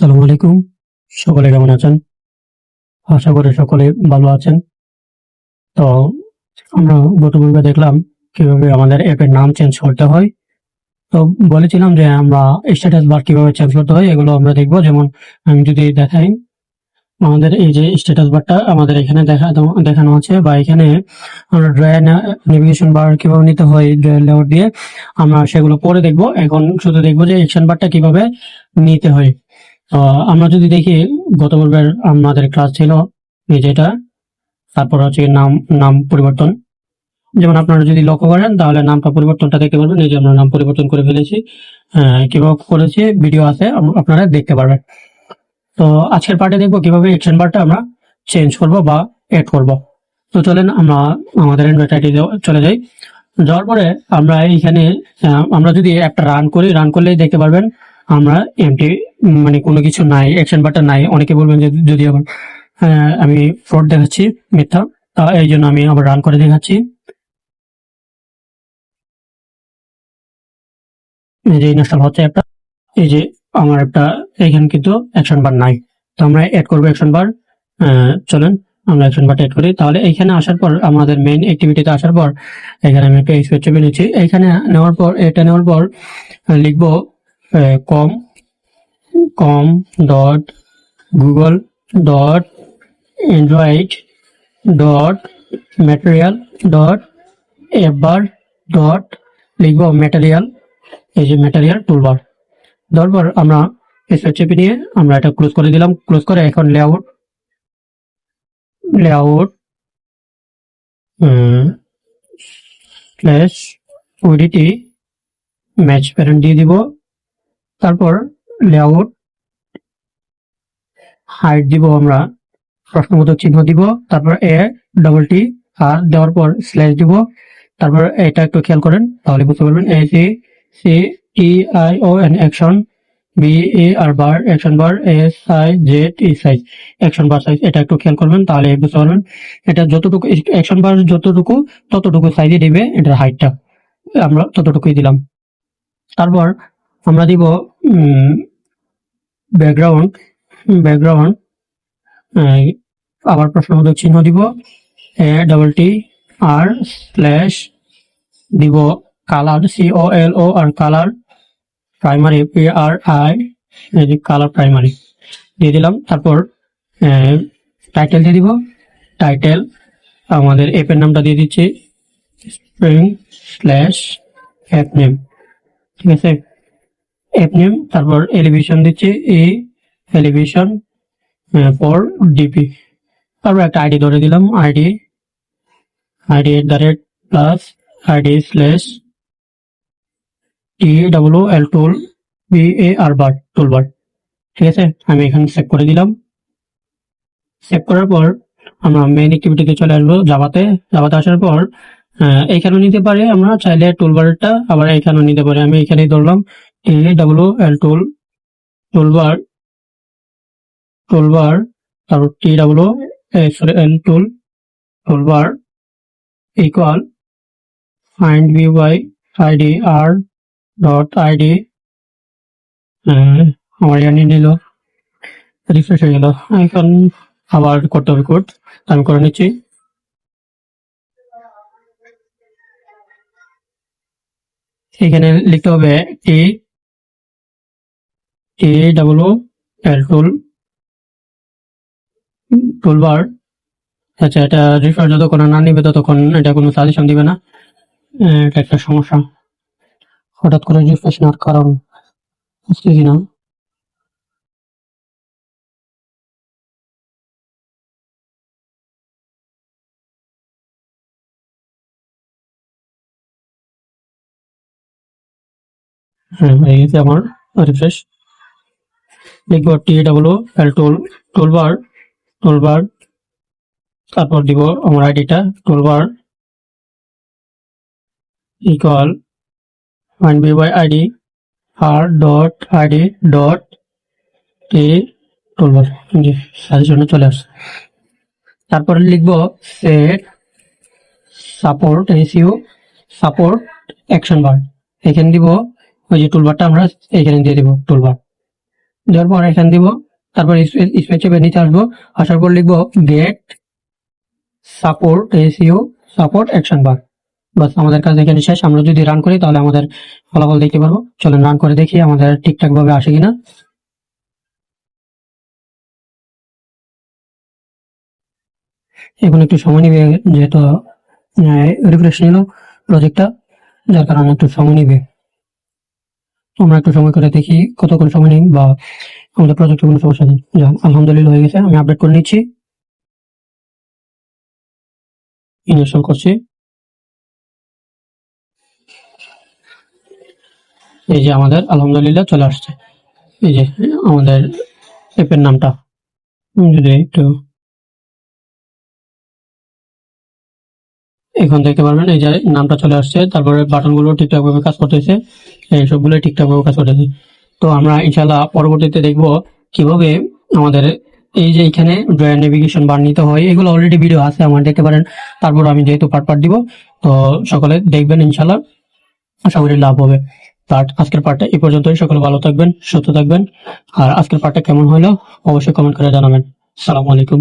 সালাম আলাইকুম। সকলে কেমন আছেন? আশা করি সকলে ভালো আছেন। তো আমরা গত পর্বে দেখলাম কীভাবে আমাদের অ্যাপের নাম চেঞ্জ করতে হয়। তো বলেছিলাম যে আমরা স্ট্যাটাস বার কীভাবে চেঞ্জ করতে হয়, এগুলো আমরা দেখব। যেমন আমি যদি দেখাই, আমাদের এই যে স্ট্যাটাস বারটা আমাদের এখানে দেখা দেখানো আছে বা এখানে আমরা ড্রয়ার নেভিগেশন বার কীভাবে নিতে হয় ড্রয়ার লেআউট দিয়ে আমরা সেগুলো পরে দেখব। এখন শুধু দেখব যে অ্যাকশন বারটা কীভাবে নিতে হয়। আমরা যদি দেখি, গত পর্বের আমাদের ক্লাস ছিল এই যেটা, তারপর হচ্ছে নাম নাম পরিবর্তন। যেমন আপনারা যদি লক্ষ্য করেন, তাহলে নামটা পরিবর্তনটা দেখতে পারবেন। এই যে আমরা নাম পরিবর্তন করে ফেলেছি কীভাবে করেছি ভিডিও আছে আপনারা দেখতে পারবেন। তো আজকের পার্টে দেখব কীভাবে অ্যাকশন বারটা আমরা চেঞ্জ করব বা এড করব। তো চলেন আমরা আমাদের অ্যান্ড্রয়েড চলে যাই। যাওয়ার পরে আমরা এইখানে আমরা যদি একটা রান করি রান করলেই দেখতে পারবেন আমরা এমটি মানে কোনো কিছু নাই অ্যাকশন বারটা নাই। অনেকে বলবেন যে, যদি আবার আমি ফ্রড দেখাচ্ছি মিথ্যা, তা এই জন্য আমি আবার রান করে দেখাচ্ছি। এই যে ইনস্টল হচ্ছে একটা, এই যে আমার একটা, এখানে কিন্তু অ্যাকশন বার নাই। তো আমরা অ্যাড করব অ্যাকশন বার চলেন, আমরা অ্যাকশন বারটা অ্যাড করি। তাহলে এখানে আসার পর, আমাদের মেইন অ্যাক্টিভিটিতে আসার পর, এখানে আমি একটা চেপে নিচ্ছি। এখানে নেওয়ার পর, এটা নেওয়ার পর, লিখব com com dot Google dot Android dot material dot এবার ডট লিখব ম্যাটেরিয়াল এই যে ম্যাটেরিয়াল টুলবার দেওয়ার পর আমরা স্পেস চেপে নিয়ে আমরা এটা ক্লোজ করে দিলাম। ক্লোজ করে এখন layout layout slash ODT match parent দিয়ে দিব। তারপর লেআউট হাইট দিব আমরা, প্রশ্নবোধক চিহ্ন দিব, তারপর এ ডবল টি আর দেওয়ার পর স্ল্যাশ দিব। তারপর এটা একটু খেয়াল করেন, তাহলে বুঝতে পারবেন A C C T I O N action B A R bar action bar S I Z E size action bar size এটা একটু খেয়াল করবেন, তাহলে বুঝতে পারবেন। এটা যতটুকু অ্যাকশন বার যতটুকু, ততটুকু সাইজে দিবে, এটার হাইটটা আমরা ততটুকুই দিলাম। তারপর আমরা দিব ব্যাকগ্রাউন্ড ব্যাকগ্রাউন্ড আবার প্রশ্নবোধক চিহ্ন দিব, A double T R slash দিব colour C O L O R colour primary P R I colour primary দিয়ে দিলাম, তারপর টাইটেল দিয়ে দিব টাইটেল আমাদের অ্যাপের নামটা দিয়ে দিচ্ছি স্প্রিং স্ল্যাশ অ্যাপ নেম ঠিক আছে? অ্যাপ তারপর এলিভেশন দিচ্ছি এই এলিভেশন ফর ডিপি তারপর একটা আইডি ধরে দিলাম ID ID at the rate plus ID slash T W L tool B A R bar tool bar ঠিক আছে? আমি এখানে সেভ করে দিলাম। সেভ করার পর আমরা মেইন অ্যাক্টিভিটিতে চলে আসব জাভাতে জাভাতে আসার পর আহ, এইখানেও নিতে পারি আমরা চাইলে টুলবারটা আবার এইখানেও নিতে পারি। আমি এখানেই ধরলাম T W L tool toolbar toolbar তারপর T W sorry L tool toolbar equal find V by ID R dot ID আমার জানি নিল রিফ্রেশ হয়ে গেল। এখন আবার করতে হবে কোড আমি করে নিচ্ছি। এখানে লিখতে হবে টি T double L tool toolbar আচ্ছা এটা রিফার যতক্ষণ না নিবে ততক্ষণ এটা কোনো সাজেশন দিবে না। এটা একটা সমস্যা। হঠাৎ করে রিফ্রেশ নেওয়ার কারণ বুঝতেছি না হ্যাঁ হয়ে গেছে আমার রিফ্রেশ লিখব T W L tool toolbar toolbar তারপর দিব আমার আইডিটা toolbar equal B by ID R dot ID dot T toolbar G সাজেশনে চলে আসছে। তারপরে লিখব set support SU support action bar এখানে দিব, ওই যে টুলবারটা আমরা এখানে দিয়ে দিব টুলবার দেওয়ার পর এখানে দিব, তারপর স্পেস চেপে নিচে আসব, আসার পর লিখব get support SCO support action bar বাস আমাদের কাজ এখানে শেষ, আমরা যদি রান করি তাহলে আমাদের ফলাফল দেখতে পারব। চলেন রান করে দেখি আমাদের ঠিকঠাক ভাবে আসে কিনা। এখন একটু সময় নিবে, যেহেতু রিফ্রেশ নিল প্রজেক্টটা যার কারণে একটু সময় নিবে। আমরা একটু সময় করে দেখি কতক্ষণ সময় নেই বা আমাদের প্রজেক্টে কোনো সমস্যা নেই। যাক, আলহামদুলিল্লাহ হয়ে গেছে, আমি আপডেট করে নিচ্ছি। ইনস্টল করছি। এই যে আমাদের, আলহামদুলিল্লাহ চলে আসছে। এই যে আমাদের অ্যাপের নামটা। যদি একটু এখন দেখতে পারবেন, এই যে নামটা চলে আসছে, তারপরে বাটনগুলো ঠিকঠাক ভাবে কাজ করতেছে সবগুলো ঠিকঠাক ভাবে কাজ করতেছে। তো আমরা ইনশাল্লাহ পরবর্তীতে দেখব কীভাবে আমাদের এই যে এখানে নেভিগেশন বার নিতে হয়, এগুলো অলরেডি ভিডিও আছে, আমার দেখতে পারেন। তারপর আমি যেহেতু পার্ট পার্ট দিব, তো সকলে দেখবেন ইনশাল্লাহ আশা করি লাভ হবে। বাট আজকের পার্টটা এই পর্যন্তই। সকলে ভালো থাকবেন, সুস্থ থাকবেন। আর আজকের পার্টটা কেমন হলো, অবশ্যই কমেন্ট করে জানাবেন। সালামু আলাইকুম।